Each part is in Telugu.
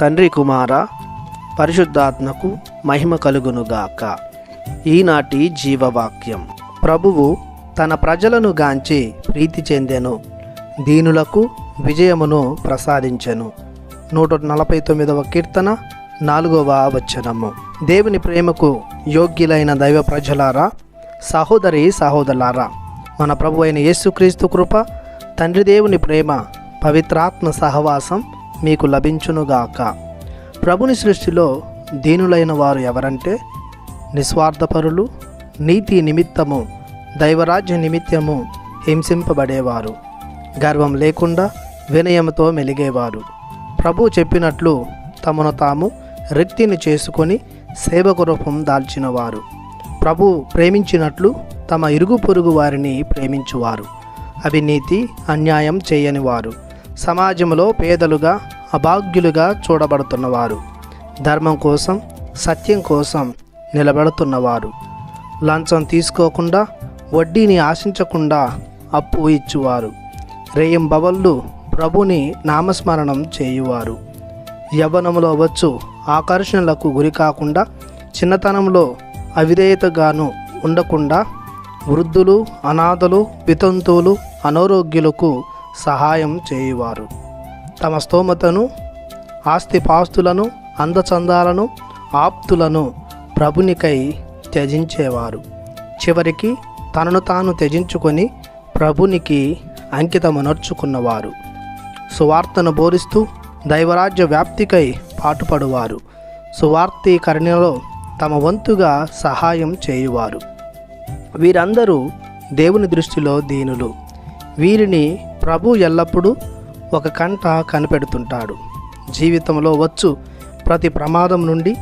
తండ్రి కుమార పరిశుద్ధాత్మకు మహిమ కలుగునుగాక. ఈనాటి జీవవాక్యం. ప్రభువు తన ప్రజలను గాంచి ప్రీతి చెందెను దీనులకు విజయమును ప్రసాదించెను. నూట నలభై తొమ్మిదవ కీర్తన నాలుగవ వచనము. దేవుని ప్రేమకు యోగ్యులైన దైవ ప్రజలారా సహోదరి సహోదరులారా మన ప్రభు అయిన యేసుక్రీస్తు కృప తండ్రి దేవుని ప్రేమ పవిత్రాత్మ సహవాసం మీకు లభించునుగాక. ప్రభుని సృష్టిలో దీనులైన వారు ఎవరంటే నిస్వార్థపరులు నీతి నిమిత్తము దైవరాజ్య నిమిత్తము హింసింపబడేవారు. గర్వం లేకుండా వినయంతో మెలిగేవారు. ప్రభు చెప్పినట్లు తమను తాము రిక్తిని చేసుకొని సేవకు రూపం దాల్చినవారు. ప్రభు ప్రేమించినట్లు తమ ఇరుగు పొరుగు వారిని ప్రేమించువారు. అవినీతి అన్యాయం చేయనివారు. సమాజంలో పేదలుగా అభాగ్యులుగా చూడబడుతున్నవారు. ధర్మం కోసం సత్యం కోసం నిలబడుతున్నవారు. లంచం తీసుకోకుండా వడ్డీని ఆశించకుండా అప్పు ఇచ్చువారు. రేయం బవళ్ళు ప్రభుని నామస్మరణం చేయువారు. యవ్వనములో వచ్చు ఆకర్షణలకు గురి కాకుండా చిన్నతనంలో అవిధేయతగాను ఉండకుండా వృద్ధులు అనాథలు వితంతువులు అనారోగ్యులకు సహాయం చేయువారు. తమ స్తోమతను ఆస్తిపాస్తులను అందచందాలను ఆప్తులను ప్రభునికై త్యజించేవారు. చివరికి తనను తాను త్యజించుకొని ప్రభునికి అంకితమునర్చుకున్నవారు. సువార్తను బోధిస్తూ దైవరాజ్య వ్యాప్తికై పాటుపడువారు. సువార్తీకరణలో తమ వంతుగా సహాయం చేయువారు. వీరందరూ దేవుని దృష్టిలో దీనులు. వీరిని ప్రభు ఎల్లప్పుడూ ఒక కంట కనిపెడుతుంటాడు. జీవితంలో వచ్చు ప్రతి ప్రమాదం నుండి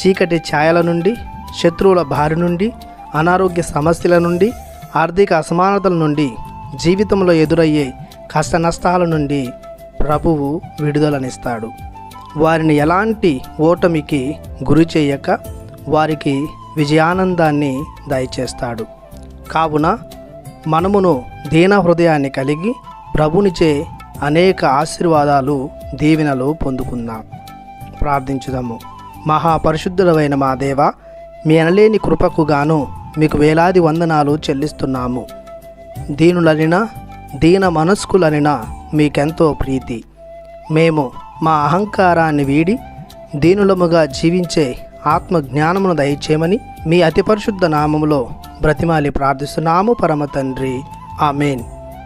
చీకటి ఛాయల నుండి శత్రువుల బారి నుండి అనారోగ్య సమస్యల నుండి ఆర్థిక అసమానతల నుండి జీవితంలో ఎదురయ్యే కష్ట నష్టాల నుండి ప్రభువు విడుదలనిస్తాడు. వారిని ఎలాంటి ఓటమికి గురి చేయక వారికి విజయానందాన్ని దయచేస్తాడు. కావున మనమును దీన హృదయాన్ని కలిగి ప్రభునిచే అనేక ఆశీర్వాదాలు దీవెనలు పొందుకుందాం. ప్రార్థించుదాము. మహాపరిశుద్ధులమైన మా దేవ మీ అనలేని కృపకు గాను మీకు వేలాది వందనాలు చెల్లిస్తున్నాము. దీనులనిన దీన మనస్కులనిన మీకెంతో ప్రీతి. మేము మా అహంకారాన్ని వీడి దీనులముగా జీవించే ఆత్మ జ్ఞానమును దయచేయమని మీ అతి పరిశుద్ధ నామములో బ్రతిమాలి ప్రార్థిస్తున్నాము పరమ తండ్రి. ఆమెన్.